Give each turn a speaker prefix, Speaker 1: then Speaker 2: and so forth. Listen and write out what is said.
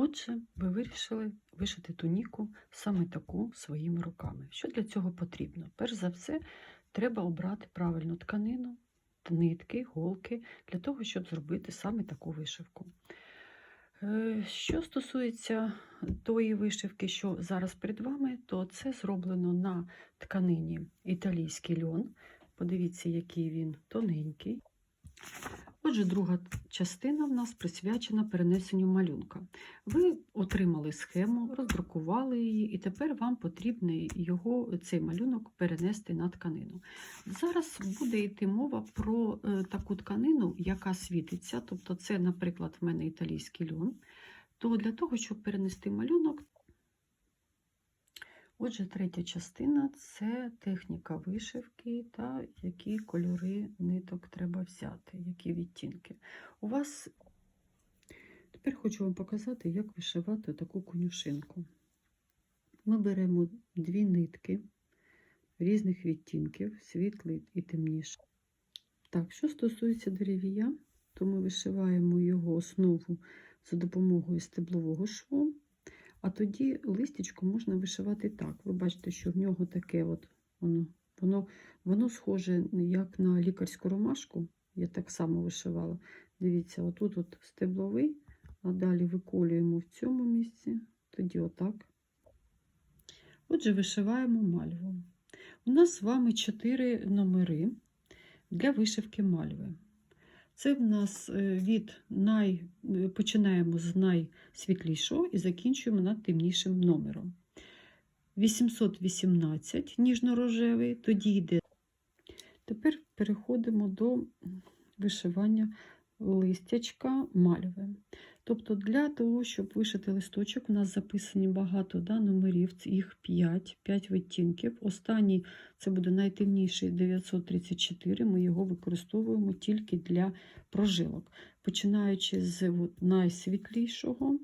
Speaker 1: Отже, ви вирішили вишити туніку саме таку своїми руками. Що для цього потрібно? Перш за все, треба обрати правильну тканину, нитки, голки для того, щоб зробити саме таку вишивку. Е, Що стосується тої вишивки, що зараз перед вами, то це зроблено на тканині італійський льон. Подивіться, який він тоненький. Отже, друга частина в нас присвячена перенесенню малюнка. Ви отримали схему, роздрукували її, і тепер вам потрібно його, цей малюнок перенести на тканину. Зараз буде йти мова про е, таку тканину, яка світиться. Тобто, це, наприклад, в мене італійський льон. То для того, щоб перенести малюнок, Отже, третя частина це техніка вишивки та які кольори ниток треба взяти, які відтінки. У вас тепер хочу вам показати, як вишивати таку конюшинку. Ми беремо дві нитки різних відтінків, світлий і темніший. Так, що стосується деревія, то ми вишиваємо його основу за допомогою стеблового шву. А тоді листячко можна вишивати так. Ви бачите, що в нього таке от воно, воно, воно схоже як на лікарську ромашку. Я так само вишивала. Дивіться, отут от стебловий, а далі виколюємо в цьому місці, тоді отак. Отже, вишиваємо мальву. У нас з вами чотири номери для вишивки мальви. Це в нас е, від най... е, починаємо з найсвітлішого і закінчуємо над темнішим номером. 818 ніжно-рожевий, тоді йде. Тепер переходимо до вишивання листячка малюємо. Тобто, для того, щоб вишити листочок, у нас записані багато да, номерів, їх 5, 5 відтінків. Останній це буде найтемніший 934. Ми його використовуємо тільки для прожилок. Починаючи з от, найсвітлішого,